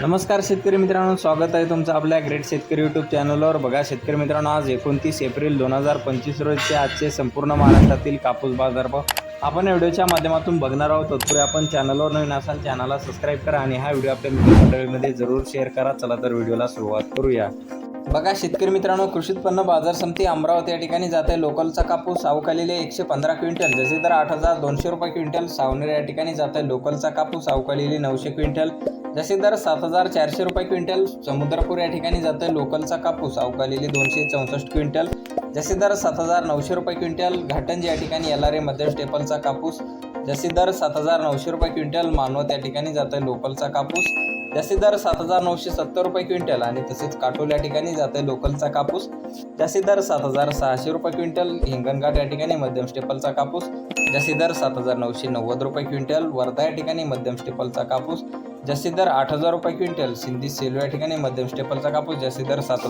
नमस्कार शेतकरी मित्रांनो स्वागत आहे तुमचं आपल्या ग्रेट शेतकरी यूट्यूब चॅनलवर बघा शेतकरी मित्रांनो आज एकोणतीस एप्रिल दोन हजार पंचवीस रोजचे आजचे संपूर्ण महाराष्ट्रातील कापूस बाजारभाव आपण व्हिडिओच्या माध्यमातून बघणार आहोत. तत्पूर्वी आपण चॅनलवर नवीन असाल चॅनलला सबस्क्राईब करा आणि हा व्हिडिओ आपल्या मित्रमंडळीमध्ये जरूर शेअर करा. चला तर व्हिडिओला सुरुवात करूया. बघा शेतकरी मित्रांनो कृषी उत्पन्न बाजार समिती अमरावती या ठिकाणी जात. आहे लोकलचा कापूस अवकालेले एकशे पंधरा क्विंटल जसे दर आठ हजार दोनशे रुपये क्विंटल. सावनेर या ठिकाणी जात आहे लोकलचा कापूस अवकालेली नऊशे क्विंटल. जसे दर सात हजार चारशे रुपये क्विंटल. समुद्रपूर या ठिकाणी जात आहे लोकलचा कापूस अवकालेली दोनशे चौसष्ट क्विंटल. जसे दर सात हजार नऊशे रुपये क्विंटल. घाटन या ठिकाणी एल आर ए मध्यम स्टेपलचा कापूस. जसे दर सात हजार नऊशे रुपये क्विंटल. मानवत या ठिकाणी जात आहे लोकलचा कापूस. जास्तीत दर सात हजार नऊशे सत्तर रुपये क्विंटल आणि तसेच काटोल या ठिकाणी जाते लोकलचा कापूस. जास्तीत दर सात हजार सहाशे रुपये क्विंटल हिंगणघाट या ठिकाणी मध्यम स्टेपलचा कापूस. जास्तीत दर सात हजार नऊशे नव्वद रुपये क्विंटल वर्धा या ठिकाणी मध्यम स्टेपलचा कापूस. जास्तीत दर आठ हजार रुपये क्विंटल सिंधी सेलू या ठिकाणी मध्यम स्टेपलचा कापूस. जास्तीत दर सात हजार